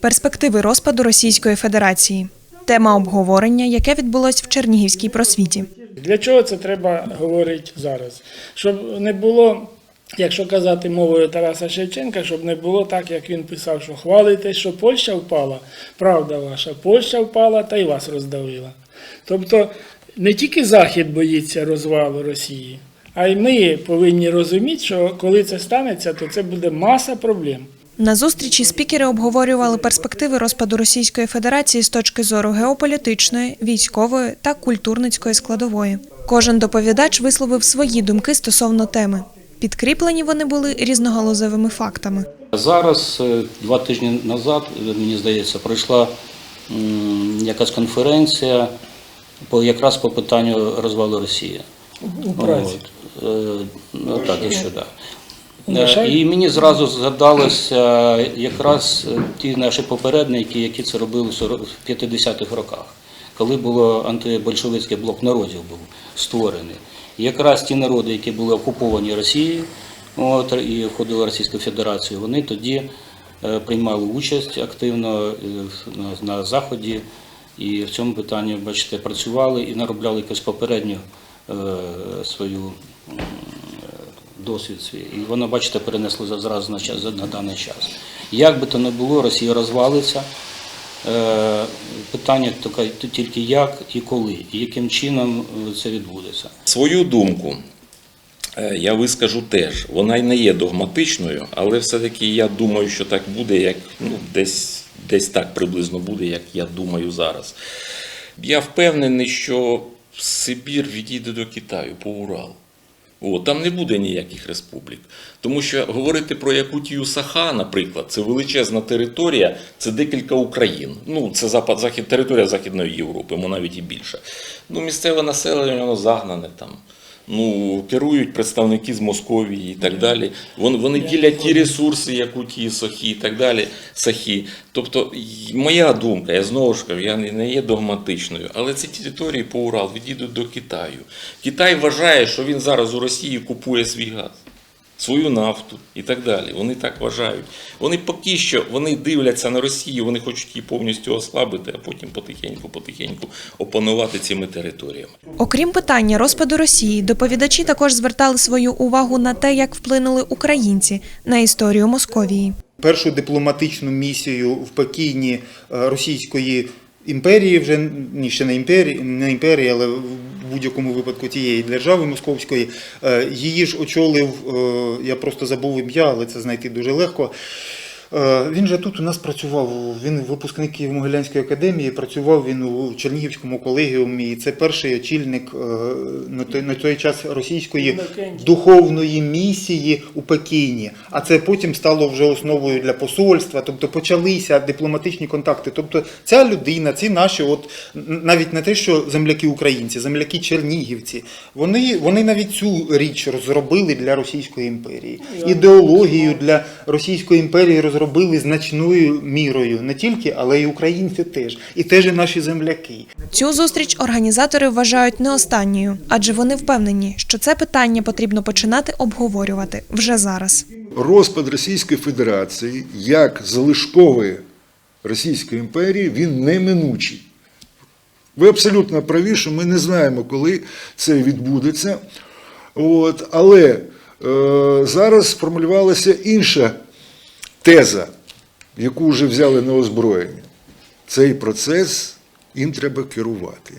Перспективи розпаду Російської Федерації. Тема обговорення, яке відбулось в Чернігівській просвіті. Для чого це треба говорити зараз? Щоб не було, якщо казати мовою Тараса Шевченка, щоб не було так, як він писав, що хвалите, що Польща впала, правда ваша, Польща впала та й вас роздавила. Тобто не тільки Захід боїться розвалу Росії, а й ми повинні розуміти, що коли це станеться, то це буде маса проблем. На зустрічі спікери обговорювали перспективи розпаду Російської Федерації з точки зору геополітичної, військової та культурницької складової. Кожен доповідач висловив свої думки стосовно теми. Підкріплені вони були різногалузевими фактами. Зараз, е, два тижні назад, е, мені здається, пройшла якась конференція по якраз по питанню розвалу Росії. У Празі. От, е, ну так, якщо так. І мені зразу згадалося якраз е, ті наші попередники, які це робили в 50-х роках, коли було антибольшовицький блок народів був створений. І якраз ті народи, які були окуповані Росією, от, і входили в Російську Федерацію, вони тоді е, приймали участь активно е, на, Заході і в цьому питанні, бачите, працювали і наробляли якусь попередню е, свою досвід свій. І воно, бачите, перенесло за- зразу на, час, на даний час. Як би то не було, Росія розвалиться. Е, Питання тільки як і коли, і яким чином е, це відбудеться. Свою думку е, я вискажу теж. Вона й не є догматичною, але все-таки я думаю, що так буде, як ну, десь, десь так приблизно буде, як я думаю зараз. Я впевнений, що Сибір відійде до Китаю по Урал. О, там не буде ніяких республік. Тому що говорити про Якутію Саха, наприклад, це величезна територія, це декілька Україн. Ну, це запад, захід, територія Західної Європи, йому навіть і більше. Ну, місцеве населення воно загнане там. Ну, керують представники з Московії і так далі. Вони, вони ділять ті ресурси, як у ті сахі, і так далі. Сахі. Тобто, моя думка, я знову ж кажу, я не не є догматичною, але ці території по Урал відійдуть до Китаю. Китай вважає, що він зараз у Росії купує свій газ свою нафту і так далі. Вони так вважають. Вони поки що вони дивляться на Росію, вони хочуть її повністю ослабити, а потім потихеньку-потихеньку опанувати цими територіями. Окрім питання розпаду Росії, доповідачі також звертали свою увагу на те, як вплинули українці на історію Московії. першу дипломатичну місію в Пекіні е, Російської імперії, вже ні, ще не імперії, не імперії, але в будь-якому випадку тієї держави московської. е, Її ж очолив, е, я просто забув ім'я, але це знайти дуже легко. Е, Він же тут у нас працював. Він випускник Києво-Могилянської академії. Працював він у Чернігівському колегіумі. І це перший очільник е, на той, на той час російської духовної місії у Пекіні. А це потім стало вже основою для посольства. Тобто почалися дипломатичні контакти. Тобто ця людина, ці наші, от навіть не те, що земляки українці, земляки чернігівці, вони, вони навіть цю річ розробили для Російської імперії. Ідеологію для Російської імперії розробили значною мірою, не тільки, але й українці теж. І теж і наші земляки. Цю зустріч організатори вважають не останньою, адже вони впевнені, що це питання потрібно починати обговорювати вже зараз. розпад Російської Федерації як залишкової Російської імперії він неминучий. Ви абсолютно праві, що ми не знаємо, коли це відбудеться. От, але е, зараз сформулювалася інша теза, яку вже взяли на озброєння. Цей процес їм треба керувати.